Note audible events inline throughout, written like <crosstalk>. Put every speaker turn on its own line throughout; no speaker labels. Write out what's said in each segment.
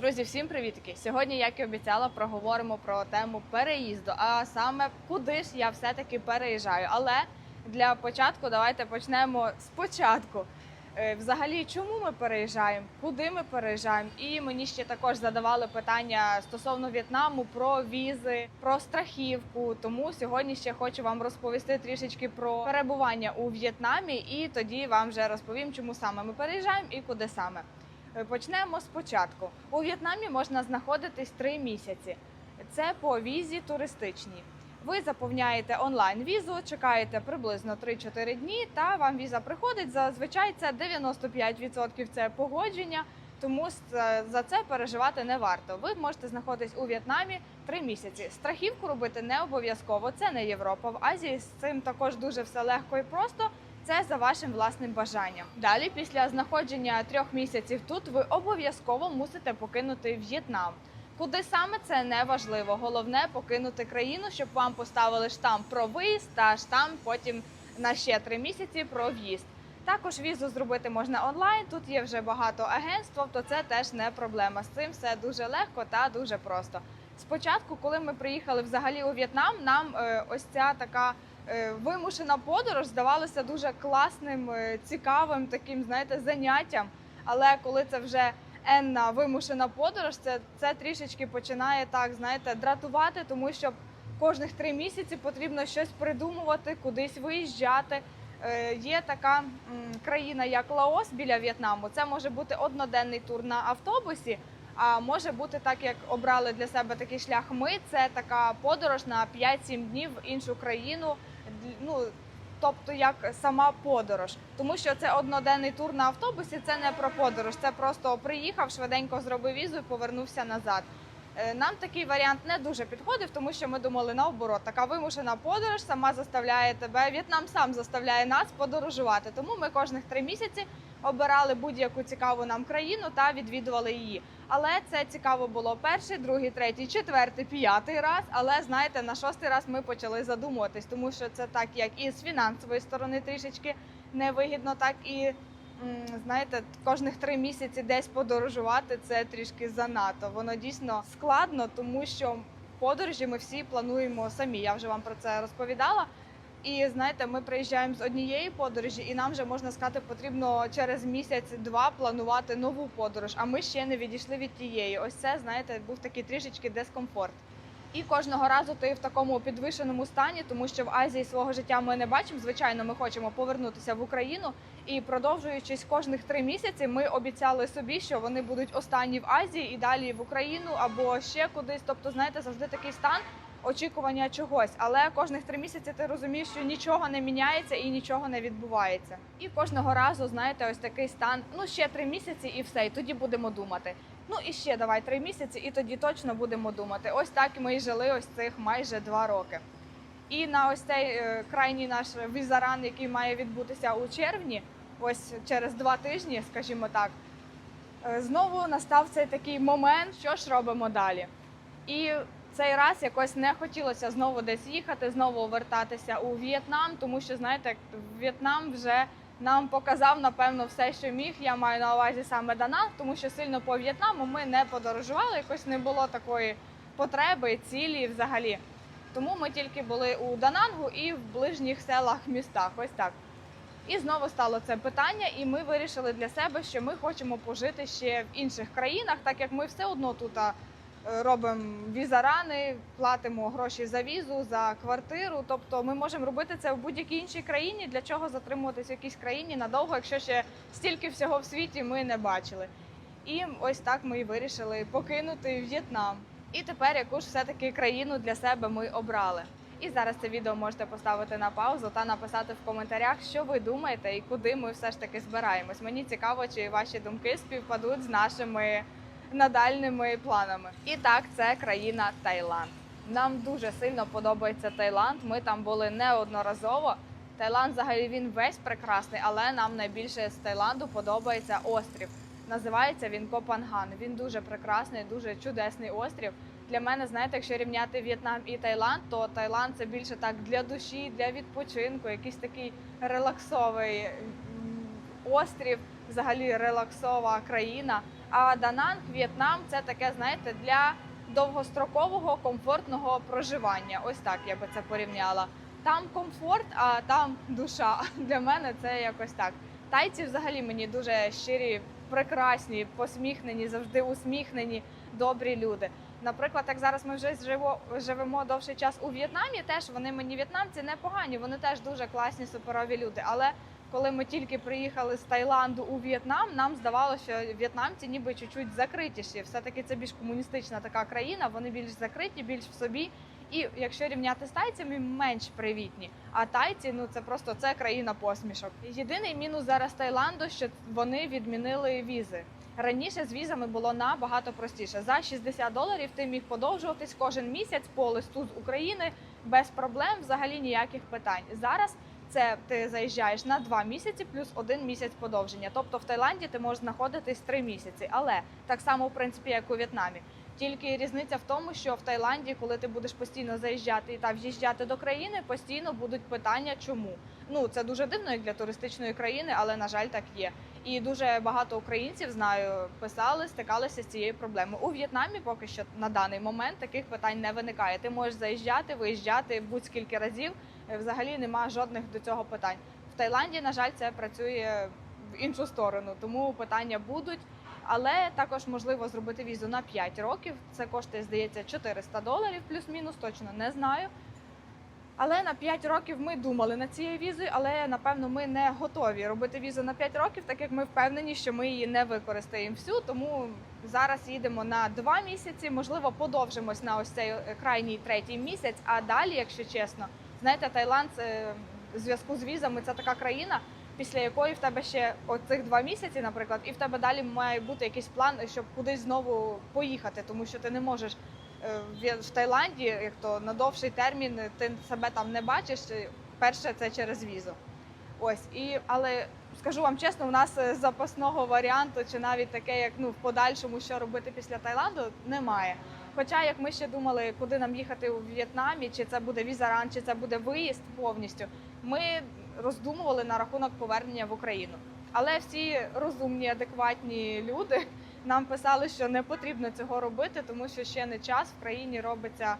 Друзі, всім привітки! Сьогодні, як і обіцяла, проговоримо про тему переїзду. А саме куди ж я все-таки переїжджаю. Але для початку давайте почнемо спочатку. Е, Взагалі, чому ми переїжджаємо, куди ми переїжджаємо? І мені ще також задавали питання стосовно В'єтнаму про візи, про страхівку. Тому сьогодні ще хочу вам розповісти трішечки про перебування у В'єтнамі, і тоді вам вже розповім, чому саме ми переїжджаємо і куди саме. Е, Почнемо спочатку. У В'єтнамі можна знаходитись три місяці. Це по візі туристичній. Ви заповняєте онлайн візу, чекаєте приблизно 3-4 дні, та вам віза приходить. Зазвичай це 95% це погодження, тому за це переживати не варто. Ви можете знаходитись у В'єтнамі 3 місяці. Страхівку робити не обов'язково. Це не Європа. В Азії з цим також дуже все легко і просто. Це за вашим власним бажанням. Далі, після знаходження трьох місяців тут, ви обов'язково мусите покинути В'єтнам. Куди саме це не важливо. Головне покинути країну, щоб вам поставили штамп про виїзд та штамп потім на ще три місяці про в'їзд. Також візу зробити можна онлайн. Тут є вже багато агентств, то це теж не проблема. З цим все дуже легко та дуже просто. Спочатку, коли ми приїхали взагалі у В'єтнам, нам е, ось ця така вимушена подорож здавалася дуже класним, е, цікавим таким, знаєте, заняттям. Але коли це вже енна вимушена подорож, це, це трішечки починає так, знаєте, дратувати, тому що кожних три місяці потрібно щось придумувати, кудись виїжджати. Е, Є така країна, як Лаос біля В'єтнаму. Це може бути одноденний тур на автобусі. А може бути так, як обрали для себе такий шлях. Ми це така подорож на 5-7 днів в іншу країну. Ну тобто як сама подорож, тому що це одноденний тур на автобусі. Це не про подорож, це просто приїхав, швиденько зробив візу і повернувся назад. Е, Нам такий варіант не дуже підходив, тому що ми думали наоборот, така вимушена подорож сама заставляє тебе. В'єтнам сам заставляє нас подорожувати. Тому ми кожних три місяці обирали будь-яку цікаву нам країну та відвідували її. Але це цікаво було перший, другий, третій, четвертий, п'ятий раз. Але знаєте, на шостий раз ми почали задумуватись, тому що це так, як і з фінансової сторони трішечки невигідно, так і знаєте, кожних три місяці десь подорожувати це трішки занадто. Воно дійсно складно, тому що подорожі ми всі плануємо самі. Я вже вам про це розповідала. І знаєте, ми приїжджаємо з однієї подорожі, і нам вже можна сказати, потрібно через місяць-два планувати нову подорож. А ми ще не відійшли від тієї. Ось це знаєте, був такий трішечки дискомфорт. І кожного разу ти в такому підвищеному стані, тому що в Азії свого життя ми не бачимо. Звичайно, ми хочемо повернутися в Україну. І продовжуючись кожних три місяці, ми обіцяли собі, що вони будуть останні в Азії і далі в Україну або ще кудись. Тобто, знаєте, завжди такий стан очікування чогось. Але кожних три місяці ти розумієш, що нічого не міняється і нічого не відбувається. І кожного разу, знаєте, ось такий стан. Ну ще три місяці, і все, і тоді будемо думати. Ну і ще давай три місяці, і тоді точно будемо думати. Ось так ми і жили ось цих майже два роки. І на ось цей е, крайній наш візаран, який має відбутися у червні, ось через два тижні, скажімо так, е, знову настав цей такий момент, що ж робимо далі. І цей раз якось не хотілося знову десь їхати, знову вертатися у В'єтнам, тому що знаєте, В'єтнам вже нам показав напевно все, що міг. Я маю на увазі саме Дананг, тому що сильно по В'єтнаму ми не подорожували, якось не було такої потреби, цілі взагалі. Тому ми тільки були у Данангу і в ближніх селах містах. Ось так. І знову стало це питання, і ми вирішили для себе, що ми хочемо пожити ще в інших країнах, так як ми все одно тут робимо візарани, платимо гроші за візу, за квартиру. Тобто ми можемо робити це в будь-якій іншій країні. Для чого затримуватись в якійсь країні надовго, якщо ще стільки всього в світі ми не бачили. І ось так ми і вирішили покинути В'єтнам. І тепер яку ж все-таки країну для себе ми обрали. І зараз це відео можете поставити на паузу та написати в коментарях, що ви думаєте і куди ми все ж таки збираємось. Мені цікаво, чи ваші думки співпадуть з нашими надальними планами. І так, це країна Таїланд. Нам дуже сильно подобається Таїланд. Ми там були неодноразово. Таїланд взагалі він весь прекрасний, але нам найбільше з Таїланду подобається острів. Називається він Копанган. Він дуже прекрасний, дуже чудесний острів. Для мене, знаєте, якщо рівняти В'єтнам і Таїланд, то Таїланд це більше так для душі, для відпочинку, якийсь такий релаксовий острів, взагалі релаксова країна. А Дананг, В'єтнам це таке, знаєте, для довгострокового комфортного проживання. Ось так я би це порівняла. Там комфорт, а там душа. <laughs> Для мене це якось так. Тайці взагалі мені дуже щирі, прекрасні, посміхнені, завжди усміхнені, добрі люди. Наприклад, як зараз ми вже живемо довший час у В'єтнамі, теж вони мені в'єтнамці непогані, вони теж дуже класні, суперові люди. Але коли ми тільки приїхали з Таїланду у В'єтнам, нам здавалося, що в'єтнамці ніби чуть-чуть закритіші. Все-таки це більш комуністична така країна, вони більш закриті, більш в собі. І якщо рівняти з тайцями, менш привітні. А тайці, ну це просто це країна посмішок. Єдиний мінус зараз Таїланду, що вони відмінили візи. Раніше з візами було набагато простіше. За 60 доларів ти міг подовжуватись кожен місяць по листу з України без проблем, взагалі ніяких питань. Зараз це ти заїжджаєш на два місяці плюс один місяць подовження. Тобто в Таїланді ти можеш знаходитись три місяці, але так само в принципі, як у В'єтнамі. Тільки різниця в тому, що в Таїланді, коли ти будеш постійно заїжджати та в'їжджати до країни, постійно будуть питання, чому. Ну це дуже дивно як для туристичної країни, але на жаль, так є. І дуже багато українців знаю, писали, стикалися з цією проблемою. У В'єтнамі поки що на даний момент таких питань не виникає. Ти можеш заїжджати, виїжджати будь-скільки разів. Е, Взагалі немає жодних до цього питань. В Таїланді, на жаль, це працює в іншу сторону, тому питання будуть. Але також можливо зробити візу на 5 років. Це коштує, здається, 400 доларів, плюс-мінус, точно не знаю. Але на 5 років ми думали над цією візою, але напевно ми не готові робити візу на 5 років, так як ми впевнені, що ми її не використаємо всю. Тому зараз їдемо на 2 місяці. Можливо, подовжимось на ось цей е, крайній третій місяць. А далі, якщо чесно, знаєте, Таїланд це в зв'язку з візами це така країна, після якої в тебе ще оцих два місяці, наприклад, і в тебе далі має бути якийсь план, щоб кудись знову поїхати, тому що ти не можеш е, в- Таїланді, як то на довший термін, ти себе там не бачиш. е, Перше це через візу. Ось і але скажу вам чесно, у нас е, запасного варіанту, чи навіть таке, як ну в подальшому, що робити після Таїланду, немає. Хоча, як ми ще думали, куди нам їхати у В'єтнамі, чи це буде візаран, чи це буде виїзд повністю, ми роздумували на рахунок повернення в Україну. Але всі розумні, адекватні люди нам писали, що не потрібно цього робити, тому що ще не час в країні робиться.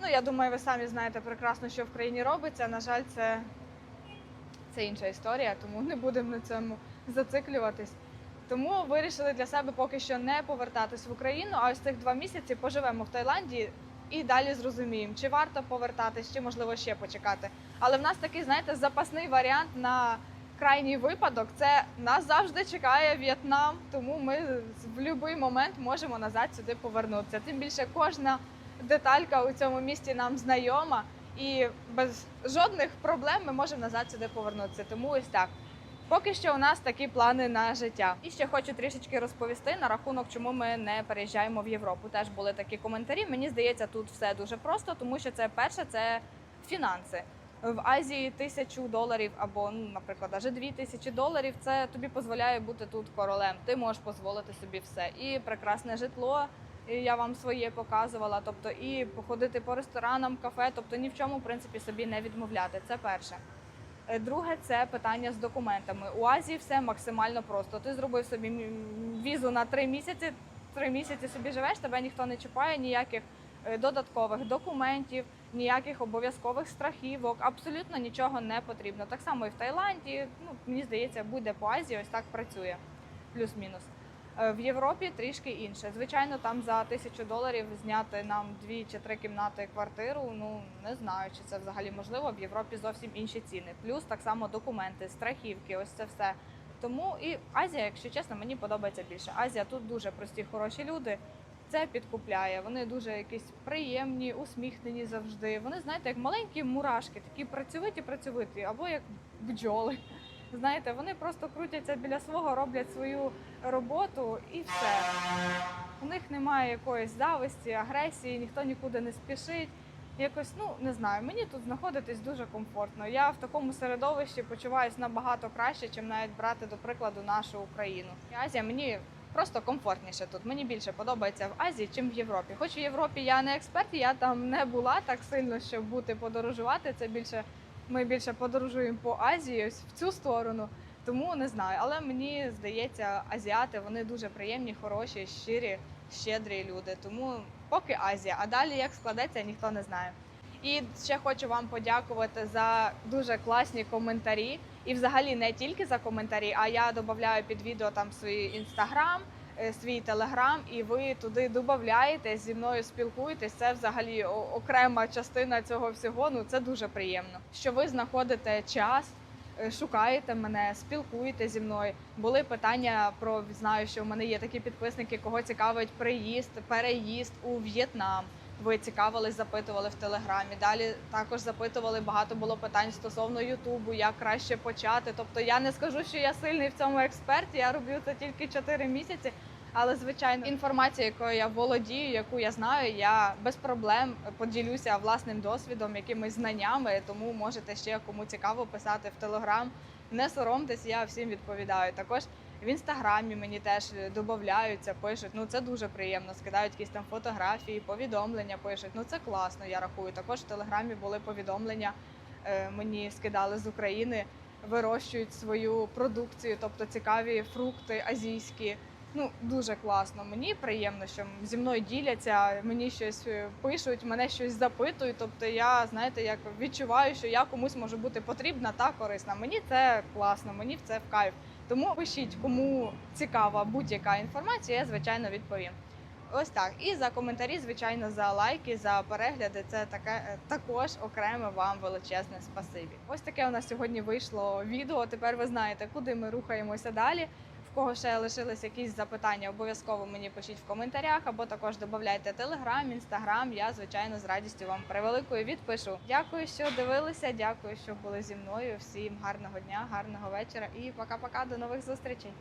Ну я думаю, ви самі знаєте прекрасно, що в країні робиться. На жаль, це, це інша історія, тому не будемо на цьому зациклюватись. Тому вирішили для себе поки що не повертатись в Україну, а ось цих два місяці поживемо в Таїланді і далі зрозуміємо, чи варто повертатись, чи можливо ще почекати. Але в нас такий, знаєте, запасний варіант на крайній випадок. Це нас завжди чекає В'єтнам, тому ми в будь-який момент можемо назад сюди повернутися. Тим більше кожна деталька у цьому місті нам знайома, і без жодних проблем ми можемо назад сюди повернутися. Тому ось так. Поки що у нас такі плани на життя. І ще хочу трішечки розповісти на рахунок, чому ми не переїжджаємо в Європу. Теж були такі коментарі. Мені здається, тут все дуже просто, тому що це перше це фінанси. В Азії тисячу доларів або, ну, наприклад, навіть дві тисячі доларів. Це тобі дозволяє бути тут королем. Ти можеш дозволити собі все. І прекрасне житло. Я вам своє показувала. Тобто, і походити по ресторанам, кафе, тобто ні в чому в принципі собі не відмовляти. Це перше. Е, Друге, це питання з документами. У Азії все максимально просто. Ти зробив собі візу на три місяці. Три місяці собі живеш, тебе ніхто не чіпає, ніяких е, додаткових документів, ніяких обов'язкових страхівок. Абсолютно нічого не потрібно. Так само і в Таїланді. Ну мені здається, буде по Азії, ось так працює. Плюс-мінус. Е, В Європі трішки інше. Звичайно, там за тисячу доларів зняти нам дві чи три кімнати квартиру. Ну не знаю, чи це взагалі можливо. В Європі зовсім інші ціни. Плюс так само документи, страхівки, ось це все. Тому і Азія, якщо чесно, мені подобається більше. Азія тут дуже прості, хороші люди. Це підкупляє. Вони дуже якісь приємні, усміхнені завжди. Вони, знаєте, як маленькі мурашки, такі працьовиті, працьовиті, або як бджоли. Знаєте, вони просто крутяться біля свого, роблять свою роботу і все. У них немає якоїсь зависті, агресії, ніхто нікуди не спішить. Якось, ну не знаю, мені тут знаходитись дуже комфортно. Я в такому середовищі почуваюся набагато краще, чим навіть брати до прикладу нашу Україну. Азія мені просто комфортніше тут. Мені більше подобається в Азії, чим в Європі. Хоч в Європі я не експерт, я там не була так сильно, щоб бути подорожувати. Це більше ми більше подорожуємо по Азії, ось в цю сторону. Тому не знаю. Але мені здається, азіати вони дуже приємні, хороші, щирі, щедрі люди. Тому поки Азія. А далі як складеться, ніхто не знає. І ще хочу вам подякувати за дуже класні коментарі. І взагалі не тільки за коментарі, а я додаю під відео там свій інстаграм, свій телеграм, і ви туди додаєте, зі мною спілкуєтесь. Це взагалі окрема частина цього всього. Ну це дуже приємно. Що ви знаходите час, е, шукаєте мене, спілкуєте зі мною. Були питання про знаю, що в мене є такі підписники, кого цікавить приїзд, переїзд у В'єтнам. Ви цікавились, запитували в телеграмі. Далі також запитували багато було питань стосовно Ютубу, як краще почати. Тобто я не скажу, що я сильний в цьому експерт. Я роблю це тільки 4 місяці. Але звичайно, інформація, якою я володію, яку я знаю, я без проблем поділюся власним досвідом, якимись знаннями. Тому можете ще кому цікаво писати в телеграм. Не соромтесь, я всім відповідаю. Також в інстаграмі мені теж додаються, пишуть. Ну це дуже приємно. Скидають якісь там фотографії, повідомлення пишуть. Ну це класно. Я рахую. Також в телеграмі були повідомлення. е, Мені скидали з України, вирощують свою продукцію, тобто цікаві фрукти азійські. Ну дуже класно. Мені приємно, що зі мною діляться, мені щось е, пишуть, мене щось запитують. Тобто, я знаєте, як відчуваю, що я комусь можу бути потрібна та корисна. Мені це класно, мені в це в кайф. Тому пишіть, кому цікава будь-яка інформація, я звичайно відповім. Ось так. І за коментарі, звичайно, за лайки, за перегляди. Це таке е, також окреме вам величезне спасибі. Ось таке у нас сьогодні вийшло відео. Тепер ви знаєте, куди ми рухаємося далі. В кого ще лишились якісь запитання, обов'язково мені пишіть в коментарях, або також додавайте телеграм, інстаграм. Я звичайно з радістю вам превеликою відпишу. Дякую, що дивилися. Дякую, що були зі мною. Всім гарного дня, гарного вечора і пока-пока. До нових зустрічей.